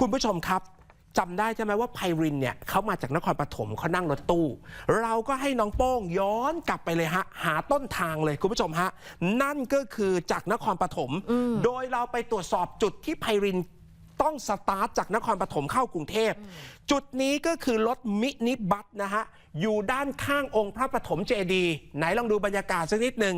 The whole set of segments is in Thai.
คุณผู้ชมครับจำได้ใช่ไหมว่าไพรินเนี่ยเขามาจากนครปฐมเขานั่งรถตู้ เราก็ให้น้องโป้งย้อนกลับไปเลยฮะ หาต้นทางเลยคุณผู้ชมฮะ นั่นก็คือจากนครปฐมโดยเราไปตรวจสอบจุดที่ไพรินต้องสตาร์ทจากนครปฐมเข้ากรุงเทพ จุดนี้ก็คือรถมินิบัสนะฮะ อยู่ด้านข้างองค์พระปฐมเจดีย์ไหนลองดูบรรยากาศสักนิดหนึ่ง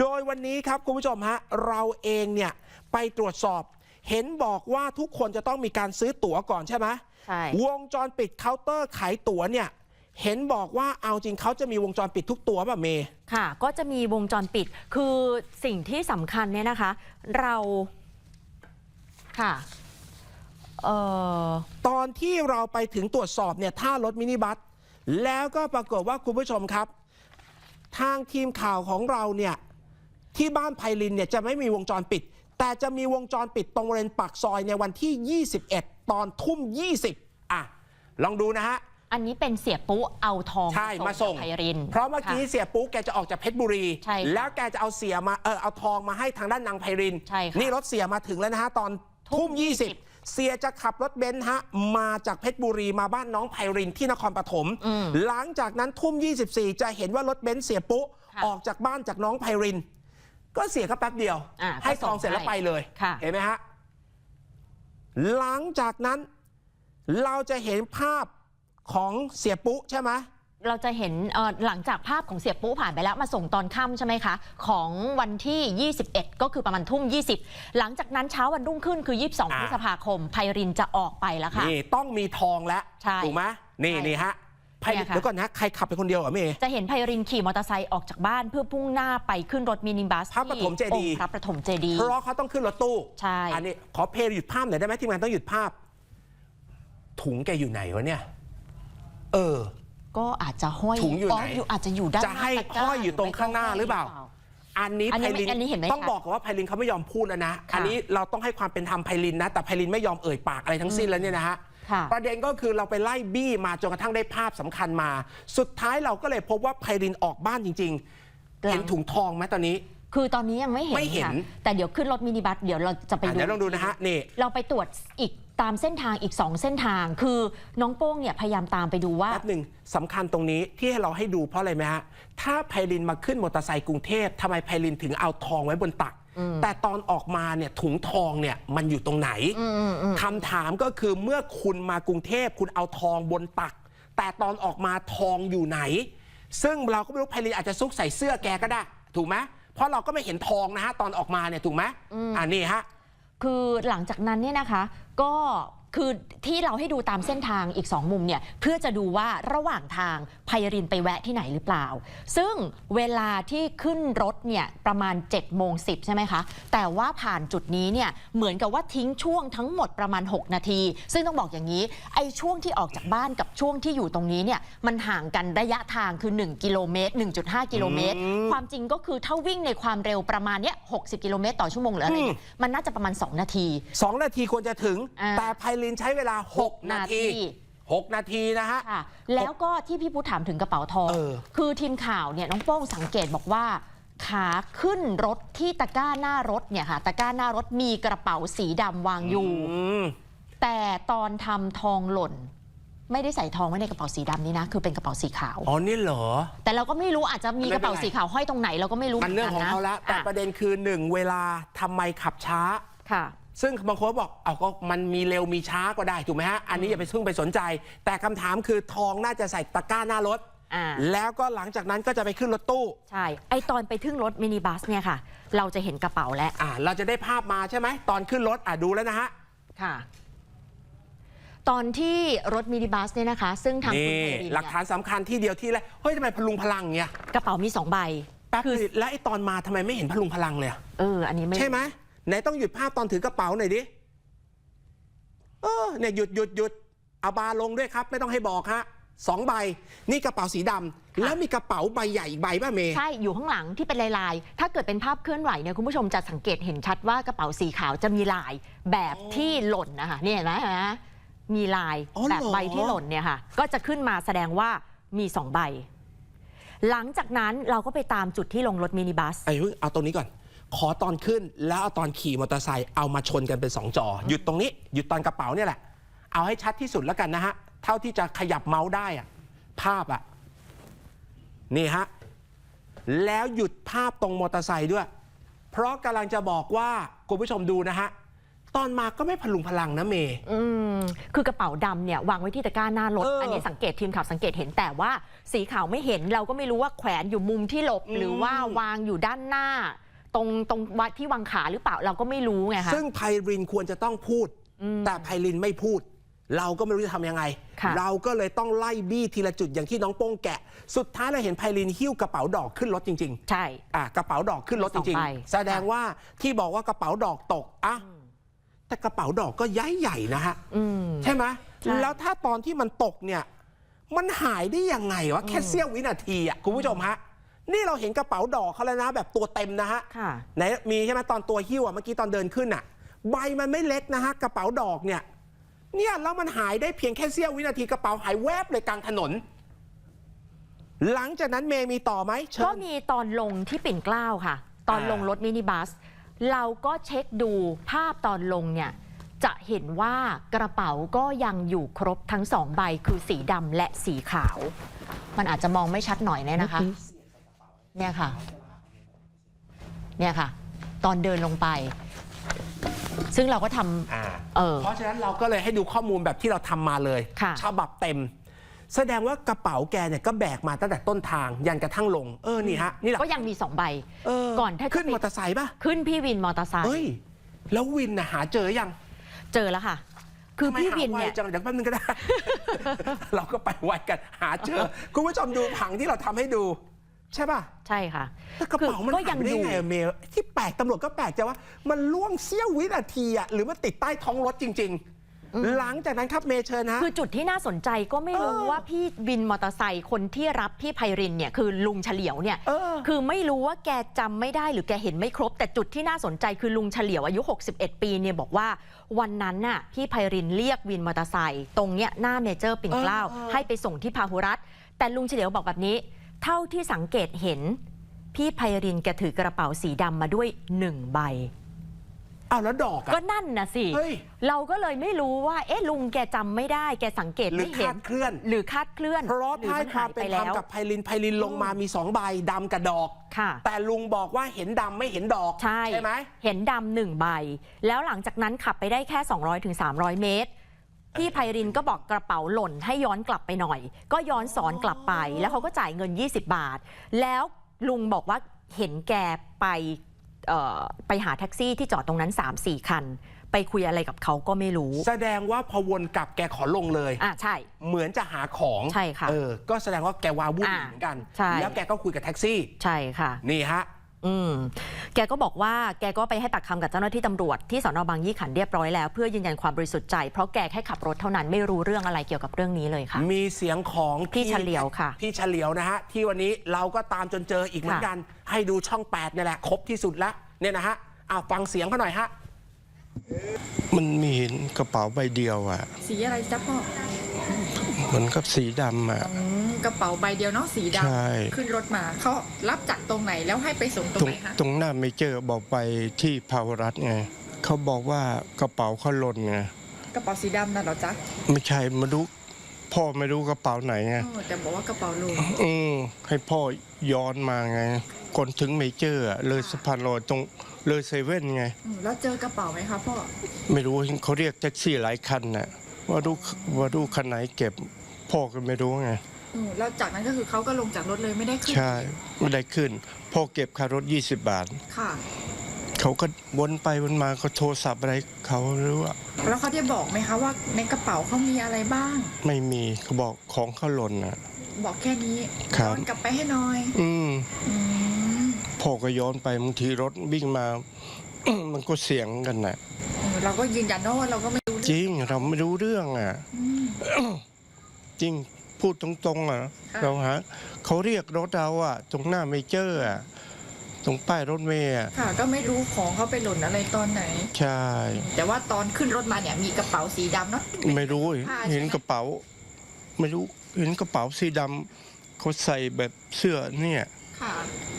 โดยวันนี้ครับคุณผู้ชมฮะ เราเองเนี่ยไปตรวจสอบ เห็นบอกว่าทุกคนจะต้องมีการซื้อตั๋วก่อนใช่ไหมใช่ วงจรปิดเคาน์เตอร์ขายตั๋วเนี่ย เห็นบอกว่าเอาจริงเขาจะมีวงจรปิดทุกตัวป่ะเมย์ ค่ะ ก็จะมีวงจรปิด คือสิ่งที่สำคัญเนี่ยนะคะ เรา ค่ะเอ่อตอนที่เราไปถึงตรวจสอบเนี่ยท่ารถมินิบัสแล้วก็ปรากฏว่าคุณผู้ชมครับ ทางทีมข่าวของเราเนี่ยที่บ้านไพลินเนี่ยจะไม่มีวงจรปิด แต่จะมีวงจรปิดตรงบริเวณปากซอยในวันที่ 21 ตอนทุ่ม 20 อะ ลองดูนะฮะ อันนี้เป็นเสียปุ๊เอาทองใช่มาส่งกับไพริน เพราะเมื่อกี้ค่เสียปุ๊กแกจะออกจากเพชรบุรีใช่ค่ะแล้วแกจะเอาเสียมาเออเอาทองมาให้ทางด้านนางไพรินใช่ค่ะนี่รถเสียมาถึงแล้วนะฮะตอนทุ่มทุ่ม 20เสียจะขับรถเบนซ์ฮะ มาจากเพชรบุรีมาบ้านน้องไพรินที่นครปฐมอืมหลังจากนั้นทุ่ม 24 จะเห็นว่ารถเบนซ์เสียปุ๊ค่ะออกจากบ้านจากน้องไพริน ก็เสียก็แป๊บเดียว อ่าให้ก็ทส่องงเสร็จแล้วให้ไปเลย ค่ะ เห็นไหมฮะ หลังจากนั้นเราจะเห็นภาพของเสียปุ๊ใช่ไหม เราจะเห็นเอ่อหลังจากภาพของเสียปุ๊ผ่านไปแล้วมาส่งตอนค่ำใช่ไหมคะ ของวันที่ 21 ก็คือประมาณทุ่ม 20 หลังจากนั้นเช้าวันรุ่งขึ้นคือ 22 อ่า พฤษภาคมไพรินจะออกไปแล้วค่ะ นี่ต้องมีทองแล้วใช่ถูกไหมนี่ใช่ นี่ฮะ ไพเนี่ยค่ะ เดี๋ยวก่อนนะ ใครขับไปคนเดียวเหรอเมย์ จะเห็นไพรินขี่มอเตอร์ไซค์ออกจากบ้านเพื่อพุ่งหน้าไปขึ้นรถมินิบัสพระปฐมเจดีย์ที่องค์พระปฐมเจดีย์ เพราะเขาต้องขึ้นรถตู้ใช่ อันนี้ขอเพลย์หยุดภาพหน่อยได้ไหมทีมงานต้องหยุดภาพ ถุงแกอยู่ไหนวะเนี่ย เออ ก็อาจจะห้อยถุงอยู่ไหนอยู่อาจจะอยู่ด้านจะให้น้าตกร้าห้อยอยู่ตรงข้างหน้าหรือเปล่า อันนี้อันไพนี้ไม่ลินอันนี้เห็นไหมต้องชัดบอกก่อนว่าไพลินเขาไม่ยอมพูดแล้วนะ ค่ะ อันนี้เราต้องให้ความเป็นธรรมไพลินนะ แต่ไพลินไม่ยอมเอ่ยปากอะไรทั้งสิ้นแล้วเนี่ยนะฮะค่ะ ประเด็นก็คือเราไปไล่บี้มาจนกระทั่งได้ภาพสำคัญมา สุดท้ายเราก็เลยพบว่าไพลินออกบ้านจริง ๆ เห็นถุงทองไหมตอนนี้คือตอนนี้ยังไม่เห็นไม่เห็นค่ะแต่เดี๋ยวขึ้นรถมินิบัสเดี๋ยวเราจะไปอะดูเดี๋ยวลองดูนะฮะนี่เราไปตรวจอีกตามเส้นทางอีก 2 เส้นทาง คือน้องโป้งเนี่ยพยายามตามไปดูว่าแป๊บหนึ่งสำคัญตรงนี้ที่ให้เราให้ดูเพราะอะไรไหมฮะถ้าไพลินมาขึ้นมอเตอร์ไซค์กรุงเทพทำไมไพลินถึงเอาทองไว้บนตัก แต่ตอนออกมาเนี่ยถุงทองเนี่ยมันอยู่ตรงไหนคำถามก็คือเมื่อคุณมากรุงเทพคุณเอาทองบนตัก แต่ตอนออกมาทองอยู่ไหน ซึ่งเราก็ไม่รู้ไพลินอาจจะซุกใส่เสื้อแกก็ได้ ถูกไหมเพราะเราก็ไม่เห็นทองนะฮะตอนออกมาเนี่ยถูกไหมอ่านี่ฮะ คือหลังจากนั้นเนี่ยนะคะ ก็ คือที่เราให้ดูตามเส้นทางอีก 2 มุมเนี่ยเพื่อจะดูว่าระหว่างทางไพรินไปแวะที่ไหนหรือเปล่า ซึ่งเวลาที่ขึ้นรถเนี่ยประมาณ7จ็ดโมงสิใช่ไหมคะ แต่ว่าผ่านจุดนี้เนี่ยเหมือนกับว่าทิ้งช่วงทั้งหมดประมาณ 6 นาที ซึ่งต้องบอกอย่างนี้ไอ้ช่วงที่ออกจากบ้านกับช่วงที่อยู่ตรงนี้เนี่ยมันห่างกันระยะทางคือ 1 กิโลเมตร 1.5 กิโลเมตร ความจริงก็คือถ้าวิ่งในความเร็วประมาณเนี้ย60กิโลเมตรต่อชั่วโมงหรืออะไรเนี่ยมันน่าจะประมาณ 2 นาทีสองนาทีควรจะถึงอ่าแต่ไพลินใช้เวลา6นาทีนาที 6 นาทีนะฮะ ค่ะแล้วก็ที่พี่พุทธถามถึงกระเป๋าทอง เออ คือทีมข่าวเนี่ยน้องโป้งสังเกตบอกว่า ขาขึ้นรถที่ตะกร้าหน้ารถเนี่ยค่ะ ตะกร้าหน้ารถมีกระเป๋าสีดำวางอยู่ อืม แต่ตอนทำทองหล่น ไม่ได้ใส่ทองไว้ในกระเป๋าสีดำนี่นะ คือเป็นกระเป๋าสีขาว อ๋อ นี่เหรอ แต่เราก็ไม่รู้อาจจะมีกระเป๋าสีขาวห้อยตรงไหนเราก็ไม่รู้มันเรื่องของเขาแล้วแต่หมืนปกันนระเด็นคือหนึ่งเวลาทำไมขับช้า ค่ะ ซึ่งบางคนก็บอกเอาก็มันมีเร็วมีช้าก็ได้ถูกไหมฮะ อันนี้อย่าไปซึ่งไปสนใจ แต่คำถามคือทองน่าจะใส่ตะกร้าหน้ารถ อ่า แล้วก็หลังจากนั้นก็จะไปขึ้นรถตู้ ใช่ ไอตอนไปทึ่งรถมินิบัสเนี่ยค่ะ เราจะเห็นกระเป๋าแล้วอ่าเราจะได้ภาพมาใช่ไหม ตอนขึ้นรถอ่าดูแล้วนะฮะ ค่ะ ตอนที่รถมินิบัสเนี่ยนะคะ ซึ่งทางคุณนี่ไพรินหลักเนี่ยฐานสำคัญที่เดียวที่แรกเฮ้ยทำไมพลุงพลังเนี่ยกระเป๋ามีสองใบ แป๊บคือนึงแล้วไอ้ตอนมาทำไมไม่เห็นพลุงพลังเลยอะเออ อันนี้ไม่ใช่ไหม ไหนต้องหยุดภาพตอนถือกระเป๋าหน่อยดิ เออเนี่ยหยุดหยุดหยุดเอาบาร์ลงด้วยครับ ไม่ต้องให้บอกฮะสองใบ นี่กระเป๋าสีดำแล้วมีกระเป๋าใบใหญ่อีกใบป่ะเมย์ใช่ อยู่ข้างหลังที่เป็นลายๆ ถ้าเกิดเป็นภาพเคลื่อนไหวเนี่ยคุณผู้ชมจะสังเกตเห็นชัดว่ากระเป๋าสีขาวจะมีลายแบบที่หล่นนะคะเนี่ยเห็นไหมเห็นไหมมีลายอ๋อเหรอแบบใบที่หล่นเนี่ยค่ะ ก็จะขึ้นมาแสดงว่ามีสองใบ หลังจากนั้นเราก็ไปตามจุดที่ลงรถมินิบัสไอ้เพิ่งเอาตรงนี้ก่อน ขอตอนขึ้นแล้วเอาตอนขี่มอเตอร์ไซค์เอามาชนกันเป็นสองจอ หยุดตรงนี้ หยุดตอนกระเป๋าเนี่ยแหละ เอาให้ชัดที่สุดแล้วกันนะฮะ เท่าที่จะขยับเมาส์ได้อะภาพอะนี่ฮะ แล้วหยุดภาพตรงมอเตอร์ไซค์ด้วย เพราะกำลังจะบอกว่าคุณผู้ชมดูนะฮะตอนมาก็ไม่พลุงพลังนะเมย์อืมคือกระเป๋าดำเนี่ยวางไว้ที่ตะกร้าหน้ารถเอออัอันนี้สังเกตทีมข่าวสังเกตเห็นแต่ว่า สีขาวไม่เห็นเราก็ไม่รู้ว่าแขวนอยู่มุมที่หลบอืมหรือว่าวางอยู่ด้านหน้า ตรงตรงวัดที่วางขาหรือเปล่าเราก็ไม่รู้ไงคะซึ่งไพรินควรจะต้องพูด อืม แต่ไพรินไม่พูด เราก็ไม่รู้จะทำยังไง ค่ะ เราก็เลยต้องไล่บี้ทีละจุดอย่างที่น้องโป้งแกะ สุดท้ายเราเห็นไพรินหิ้วกระเป๋าดอกขึ้นรถจริง ๆ ใช่ อะกระเป๋าดอกขึ้นรถจริงสองใบ ๆ แสดงว่าที่บอกว่ากระเป๋าดอกตกอะแต่กระเป๋าดอกก็ย้ายใหญ่นะฮะ อืม ใช่ไหมใช่ แล้วถ้าตอนที่มันตกเนี่ย มันหายได้ยังไงวะ แค่เสี้ยววินาทีอะ คุณผู้ชมฮะ นี่เราเห็นกระเป๋าดอกเขาแล้วนะ แบบตัวเต็มนะฮะค่ะ ไหนมีใช่ไหมตอนตัวหิ้วอะเมื่อกี้ตอนเดินขึ้นอะใบมันไม่เล็กนะฮะกระเป๋าดอกเนี่ย เนี่ยแล้วมันหายได้เพียงแค่เสี้ยววินาทีกระเป๋าหายแวบเลยกลางถนน หลังจากนั้นเมย์มีต่อไหมเชิก็ญ มีตอนลงที่ปิ่นเกล้าค่ะ ตอนอ่า ลงรถมินิบัส เราก็เช็คดูภาพตอนลงเนี่ย จะเห็นว่ากระเป๋าก็ยังอยู่ครบทั้งสองใบคือสีดำและสีขาว มันอาจจะมองไม่ชัดหน่อยเนี่ยนะคะ เนี่ยค่ะ เนี่ยค่ะ ตอนเดินลงไป ซึ่งเราก็ทำอ่าเออ เพราะฉะนั้นเราก็เลยให้ดูข้อมูลแบบที่เราทำมาเลยค่ะ ฉบับเต็ม แสดงว่ากระเป๋าแกเนี่ยก็แบกมาตั้งแต่ต้นทาง ยันกระทั่งลง เออนี่ฮะนี่แหละก็ยังมีสองใบเออก่อนถ้าจะขึ้นไปมอเตอร์ไซค์ป่ะขึ้นพี่วินมอเตอร์ไซค์เฮ้ย แล้ววินน่ะหาเจอยังเจอแล้วค่ะ คือทำไมพี่หาวินเนี่ยไจังเดี๋ยวแป๊บนึงก็ได้ เราก็ไปไวกันหาเจอ คุณผู้ชมดูผังที่เราทำให้ดู ใช่ป่ะใช่ค่ะแต่กระเป๋ามันก็หายยังไปได้อยู่ไงอะเมย์ที่แปลกตำรวจก็แปลกใจว่า มันล่วงเสี้ยววินาทีอะหรือมันติดใต้ท้องรถจริง ๆหลังจากนั้นครับเมย์เชิญฮะคือจุดที่น่าสนใจก็ไม่รู้เออว่าพี่วินมอเตอร์ไซค์คนที่รับพี่ไพรินเนี่ยคือลุงเฉลียวเนี่ยเออคือไม่รู้ว่าแกจำไม่ได้หรือแกเห็นไม่ครบ แต่จุดที่น่าสนใจคือลุงเฉลียวอายุ 61 ปีเนี่ยบอกว่า วันนั้นน่ะพี่ไพรินเรียกวินมอเตอร์ไซค์ตรงเนี้ยหน้าเมเจอร์ปิ่นเกล้าเออเออให้ไปส่งที่พาหุรัตน์แต่ลุงเฉลียวบอกแบบนี้ เท่าที่สังเกตเห็น พี่ไพรินแกถือกระเป๋าสีดำมาด้วยหนึ่งใบ อ้าวแล้วดอกอะ ก็นั่นนะสิ เฮ้ยเราก็เลยไม่รู้ว่า เอ๊ะลุงแกจำไม่ได้ แกสังเกตหรือไม่เห็คานดเคลื่อน หรือคาดเคลื่อนเพราะหรือถ้าให้มันควาหามยเป็ไปนธรรแล้มว กับไพลินไพลินลงมามีสองใบดำกับดอก ค่ะ แต่ลุงบอกว่าเห็นดำไม่เห็นดอกใช่ไหม เห็นดำหนึ่งใบ แล้วหลังจากนั้นขับไปได้แค่ 200-300ถึง300เมตร พี่ไพรินก็บอกกระเป๋าหล่นให้ย้อนกลับไปหน่อย ก็ย้อนสอนกลับไป แล้วเขาก็จ่ายเงิน 20 บาท แล้วลุงบอกว่าเห็นแกไปเอ่อไปหาแท็กซี่ที่จอดตรงนั้น 3-4 คัน ไปคุยอะไรกับเขาก็ไม่รู้ แสดงว่าพอวนกลับแกขอลงเลยอะใช่ เหมือนจะหาของใช่ค่ะเออก็แสดงว่าแกวาวุ่นอ่าเหมือนกันใช่แล้วแกก็คุยกับแท็กซี่ ใช่ค่ะ นี่ฮะ อืมแกก็บอกว่าแกก็ไปให้ปากคำกับเจ้าหน้าที่ตำรวจที่สอนอบางยี่ขันเรียบร้อยแล้ว เพื่อยืนยันความบริสุทธิ์ใจ เพราะแกแค่ขับรถเท่านั้นไม่รู้เรื่องอะไรเกี่ยวกับเรื่องนี้เลยค่ะ มีเสียงของพี่เฉลียวค่ะพี่เฉลียวนะฮะ ที่วันนี้เราก็ตามจนเจออีกเหมือนกัน ให้ดูช่อง8เนี่ยแหละ ครบที่สุดแล้วเนี่ยนะฮะเอาฟังเสียงเขาหน่อยฮะ มันมีกระเป๋าใบเดียวอะสีอะไรจ๊ะพ่อ เหมือนกับสีดำอะ อืมกระเป๋าใบเดียวเนาะสีดใช่ำขึ้นรถมาเขารับจากตรงไหนแล้วให้ไปส่งตรตรงงไหนคะตรงหน้าเมเจอร์บอกไปที่ภาวรัฐไงเขาบอกว่ากระเป๋าเขาหล่นไงกระเป๋าสีดำน่ะเหรอจ๊ะไม่ใช่มาดูพ่อไม่รู้กระเป๋าไหนไงเออแต่บอกว่ากระเป๋าหลุนอืมให้พ่อย้อนมาไงก่อนถึงเมเจอร์อะเลยสะพานลอยตรงเลยเซเว่นไง อืมแล้วเจอกระเป๋าไหมคะพ่อไม่รู้เขาเรียกแท็กซี่หลายคันน่ะว่าดูว่าดูคันไหนเก็บ พ่อก็ไม่รู้ไงอืมแล้วจากนั้นก็คือเขาก็ลงจากรถเลยไม่ได้ขึ้นใช่ไม่ได้ขึ้น พ่อเก็บค่ารถ 20 บาท ค่ะ เขาก็วนไปวนมาเขาโทรศัพท์อะไรเขาหรือว่าแล้วเขาได้บอกไหมคะว่าในกระเป๋าเขามีอะไรบ้าง ไม่มีเขาบอกของเขาหล่นอะ บอกแค่นี้ครับ ย้อนกลับไปให้หน่อยอืมอืมพ่อก็ย้อนไปบางทีรถวิ่งมา มันก็เสียงกันน่ะ เออเราก็ยืนยันว่าเราก็ไม่รู้จริงเราไม่รู้เรื่องอะ อืม จริงพูดตรงๆอะค่ะเราฮะเขาเรียกรถเราอะตรงหน้าเมเจอร์อะตรงป้ายรถเมย์อะค่ะ ก็ไม่รู้ของเขาไปหล่นอะไรตอนไหน ใช่ แต่ว่าตอนขึ้นรถมาเนี่ยมีกระเป๋าสีดำเนาะไม่รู้ผ้าใช่ไหมเห็นกระเป๋า ไม่รู้เห็นกระเป๋าสีดำเขาใส่แบบเสื้อเนี่ยค่ะ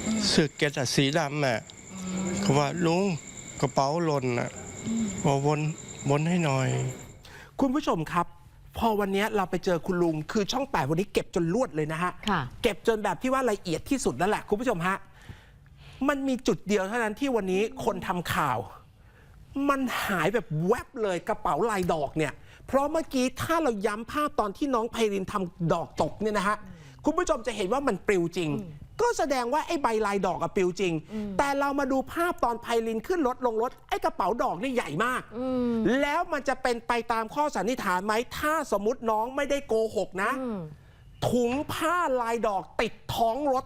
อืมเสื้อแกะสีดำน่ะอืมเขาว่าลุงกระเป๋าหล่นน่ะอืมบอกวนวนให้หน่อย คุณผู้ชมครับ พอวันนี้เราไปเจอคุณลุงคือช่องแปดวันนี้เก็บจนลวดเลยนะฮะ ค่ะ เก็บจนแบบที่ว่าละเอียดที่สุดแล้วแหละคุณผู้ชมฮะ มันมีจุดเดียวเท่านั้นที่วันนี้คนทำข่าว มันหายแบบแวบเลยกระเป๋าลายดอกเนี่ย เพราะเมื่อกี้ถ้าเราย้ำภาพตอนที่น้องไพรินทำดอกตกเนี่ยนะฮะ คุณผู้ชมจะเห็นว่ามันปลิวจริง ก็แสดงว่าไอ้ใบลายดอกอะปลิวจริง แต่เรามาดูภาพตอนไพรินขึ้นรถลงรถ ไอ้กระเป๋าดอกนี่ใหญ่มากอืมแล้วมันจะเป็นไปตามข้อสันนิษฐานไหม ถ้าสมมติน้องไม่ได้โกหกนะอืมถุงผ้าลายดอกติดท้องรถ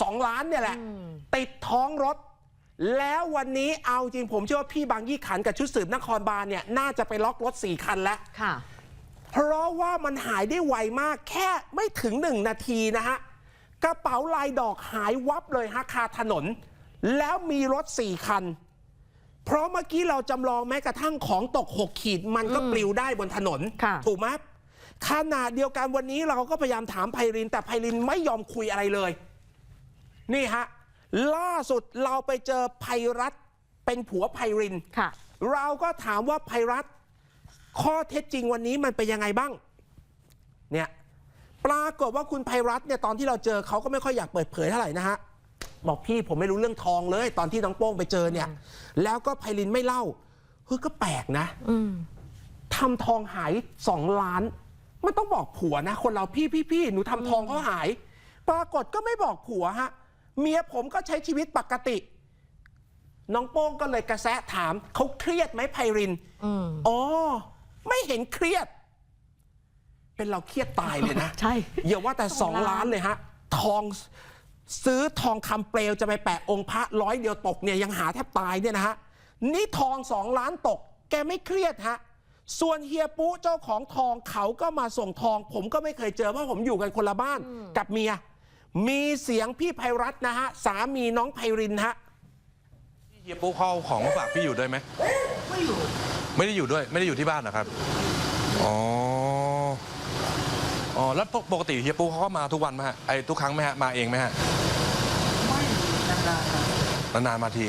สองล้านเนี่ยแหละอืมติดท้องรถ แล้ววันนี้เอาจริงผมเชื่อว่าพี่บางยี่ขันกับชุดสืบนครบาลเนี่ยน่าจะไปล็อกรถสี่คันแล้วค่ะเพราะว่ามันหายได้ไวมากแค่ไม่ถึงหนึ่งนาทีนะฮะ กระเป๋าลายดอกหายวับเลยฮะคาถนน แล้วมีรถสี่คัน เพราะเมื่อกี้เราจำลองแม้กระทั่งของตกหกขีดมันก็อืมปลิวได้บนถนนค่ะถูกไหมขนาดเดียวกันวันนี้เราก็พยายามถามไพริน แต่ไพรินไม่ยอมคุยอะไรเลย นี่ฮะ ล่าสุดเราไปเจอไพรัตน์เป็นผัวไพรินค่ะเราก็ถามว่าไพรัตน์ข้อเท็จจริงวันนี้มันเป็นยังไงบ้าง เนี่ย ปรากฏว่าคุณไพรัตน์เนี่ยตอนที่เราเจอเขาก็ไม่ค่อยอยากเปิดเผยเท่าไหร่นะฮะบอกพี่ผมไม่รู้เรื่องทองเลย ตอนที่น้องโป้งไปเจอเนี่ย แล้วก็ไพรินไม่เล่าเฮ้ยก็แปลกนะอืมทำทองหายสองล้านมันต้องบอกผัวนะ คนเราพี่พี่พี่หนูทำทองเขาหาย ปรากฏก็ไม่บอกผัวฮะเมียผมก็ใช้ชีวิตปกติ น้องโป้งก็เลยกระแสะถามเขาเครียดไหมไพรินอืมอ๋อไม่เห็นเครียด เป็นเราเครียดตายเลยนะ ใช่ อย่าว่าแต่สองสองล้านล้านเลยฮะ ทองซื้อทองคำเปลวจะไปแปะองค์พระร้อยเดียวตกเนี่ยยังหาแทบตายเนี่ยนะฮะ นี่ทองสองล้านตก แกไม่เครียดฮะ ส่วนเฮียปุ๊เจ้าของทองเขาก็มาส่งทอง ผมก็ไม่เคยเจอเพราะผมอยู่กันคนละบ้านกับเมีย มีเสียงพี่ไพรัตน์นะฮะ สามีน้องไพรินฮะเฮียปุ๊เขาเอาของมาฝากพี่อยู่ด้วยไหมไม่อยู่ ไม่ได้อยู่ด้วย ไม่ได้อยู่ที่บ้านนะครับ อ๋อ อ๋อแล้วปกปกติเฮียปุ๊เขาก็มาทุกวันไหมฮะไอ้ทุกครั้งไหมฮะมาเองไหมฮะไม่นานๆมาที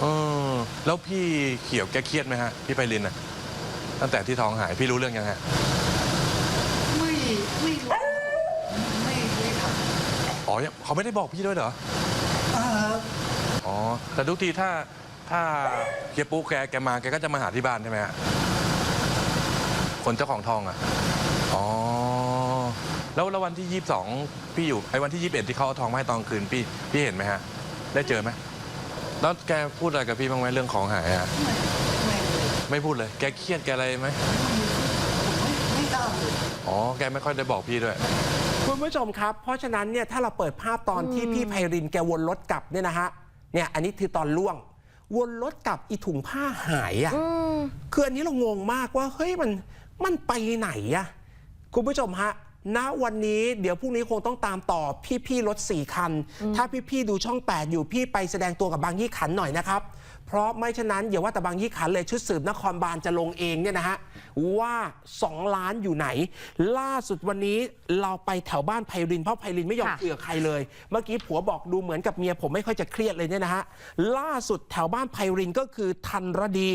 เออแล้วพี่เขียวแกเครียดไหมฮะพี่ไปรินน่ะตั้งแต่ที่ท้องหายพี่รู้เรื่องยังฮะไม่ไม่รู้ไม่ไม่ทอ๋อยังเขาไม่ได้บอกพี่ด้วยเหรอำอ่าอ๋อแต่ทุกทีถ้าถ้าเฮียปุ๊แกแกมาแกก็จะมาหาที่บ้านใช่ไหมฮะคนเจ้าของทองอะอ๋อ แล้วแล้ววันที่ 22 พี่อยู่ไอ้วันที่ 21 ที่เขาเอาทองมาให้ตอนคืนพี่พี่เห็นไหมฮะ ได้เจอไหมแล้วแกพูดอะไรกับพี่บ้างไหมเรื่องของหายอะไม่ไม่เลยไม่พูดเลยแกเครียดแกอะไรไหมผมไม่ไม่ทราบเลยอ๋อแกไม่ค่อยได้บอกพี่ด้วย คุณผู้ชมครับ เพราะฉะนั้นเนี่ยถ้าเราเปิดภาพตอนที่พี่ไพรินแกวนรถกลับเนี่ยนะฮะเนี่ยอันนี้คือตอนล่วง วนรถกลับอีถุงผ้าหายอะ่ะอืมคืออันนี้เรางงมากว่าเฮ้ยมันมันไปไหนอะ่ะคุณผู้ชมฮะ ณวันนี้เดี๋ยวพรุ่งนี้คงต้องตามต่อพี่ๆรถสี่คัน ถ้าพี่ๆดูช่อง 8 อยู่พี่ไปแสดงตัวกับบางยี่ขันหน่อยนะครับเพราะไม่ฉะนั้นอย่าว่าแต่บางยี่ขันเลยชุดสืบนครบาลจะลงเองเนี่ยนะฮะว่า 2 ล้านอยู่ไหน ล่าสุดวันนี้เราไปแถวบ้านไพรินเพราะไพรินไม่ยอมค่ะเกือใครเลย เมื่อกี้ผัวบอกดูเหมือนกับเมียผมไม่ค่อยจะเครียดเลยเนี่ยนะฮะล่าสุดแถวบ้านไพรินก็คือทันรดี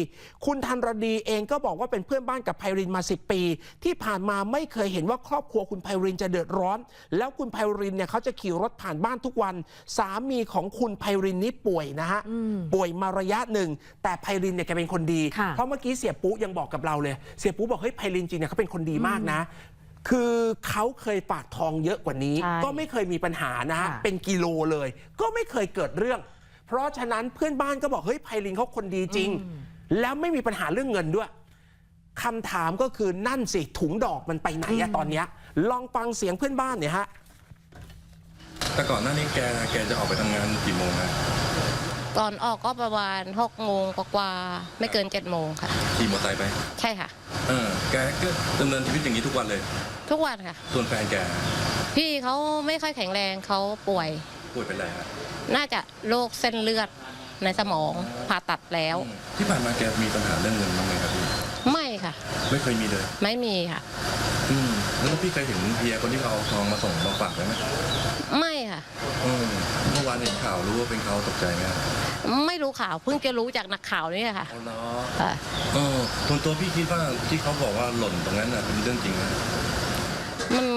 คุณทันรดีเองก็บอกว่าเป็นเพื่อนบ้านกับไพรินมา 10 ปี ที่ผ่านมาไม่เคยเห็นว่าครอบครัวคุณไพรินจะเดือดร้อน แล้วคุณไพรินเนี่ยเขาจะขี่รถผ่านบ้านทุกวัน สามีของคุณไพรินนี่ป่วยนะฮะป่วยมาระยะหนึ่งแต่ไพรินเนี่ยแกเป็นคนดี ค่ะ เพราะเมื่อกี้เสียปุ๊ยังบอกกับเราเลย เสียปุ๊บอกเฮ้ยไพรินจริงเนี่ยเขาเป็นคนดีมากนะ คือเขาเคยฝากทองเยอะกว่านี้ ใช่ก็ไม่เคยมีปัญหานะฮะค่ะ เป็นกิโลเลย ก็ไม่เคยเกิดเรื่อง เพราะฉะนั้นเพื่อนบ้านก็บอกเฮ้ยไพรินเขาคนดีจริง แล้วไม่มีปัญหาเรื่องเงินด้วย คำถามก็คือนั่นสิ ถุงดอกมันไปไหนอะตอนเนี้ยลองฟังเสียงเพื่อนบ้านเนี่ยฮะ แต่ก่อนหน้านี้แกแกจะออกไปทำงานกี่โมงฮะ ก่อนออกก็ประมาณ6โมงกว่าๆไม่เกิน7โมงค่ะ ขี่มอเตอร์ไซค์ไป ใช่ค่ะ เออ แกก็ดำเนินชีวิตอย่างนี้ทุกวันเลย ทุกวันค่ะ ส่วนแฟนแกพี่เขาไม่ค่อยแข็งแรงเขาป่วย ป่วยเป็นอะไรฮะน่าจะโรคเส้นเลือดในสมองผ่าตัดแล้วที่ผ่านมาแกมีปัญหาเรื่องเงินบ้างไหมครับพี่ไม่ค่ะ ไม่เคยมีเลย ไม่มีค่ะ อืมแล้วพี่เคยเห็นเฮียคนที่เขาเอาทองมาส่งมาฝากไหมไม่ค่ะ อืมเมื่อวานเห็นข่าวรู้ว่าเป็นเขาตกใจไหมครับไม่รู้ข่าวเพิ่งจะรู้จากนักข่าวนี่ค่ะเอาเนาะค่ะเออส่วนตัวพี่คิดว่าที่เขาบอกว่าหล่นตรงนั้นน่ะเป็นเรื่องจริงไหมมัน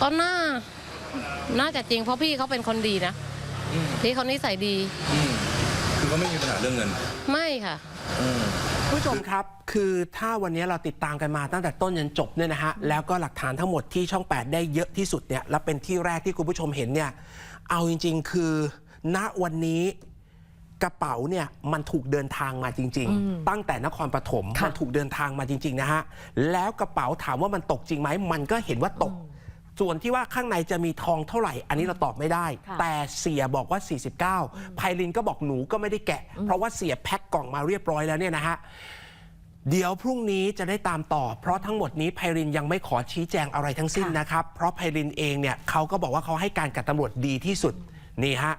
ก็น่า น่าจะจริงเพราะพี่เขาเป็นคนดีนะอืมพี่เขานิสัยดี อืมคือเขาไม่มีปัญหาเรื่องเงิน ไม่ค่ะ อืม ผู้ชมครับ คือถ้าวันนี้เราติดตามกันมาตั้งแต่ต้นจนจบเนี่ยนะฮะแล้วก็หลักฐานทั้งหมดที่ช่อง 8 ได้เยอะที่สุดเนี่ยและเป็นที่แรกที่คุณผู้ชมเห็นเนี่ยเอาจริง ๆ คือ ณวันนี้กระเป๋าเนี่ยมันถูกเดินทางมาจริง ๆ ตั้งแต่นครปฐมค่ะมันถูกเดินทางมาจริง ๆ นะฮะ แล้วกระเป๋าถามว่ามันตกจริงไหม มันก็เห็นว่าตก ส่วนที่ว่าข้างในจะมีทองเท่าไหร่ อันนี้เราตอบไม่ได้ค่ะแต่เสียบอกว่า 49ไพลินก็บอกหนูก็ไม่ได้แกะ เพราะว่าเสียแพ็คกล่องมาเรียบร้อยแล้วเนี่ยนะฮะ เดี๋ยวพรุ่งนี้จะได้ตามต่อ เพราะทั้งหมดนี้ไพรินยังไม่ขอชี้แจงอะไรทั้งสิ้นนะครับ เพราะไพรินเองเนี่ยเขาก็บอกว่าเขาให้การกับตำรวจดีที่สุดนี่ฮะ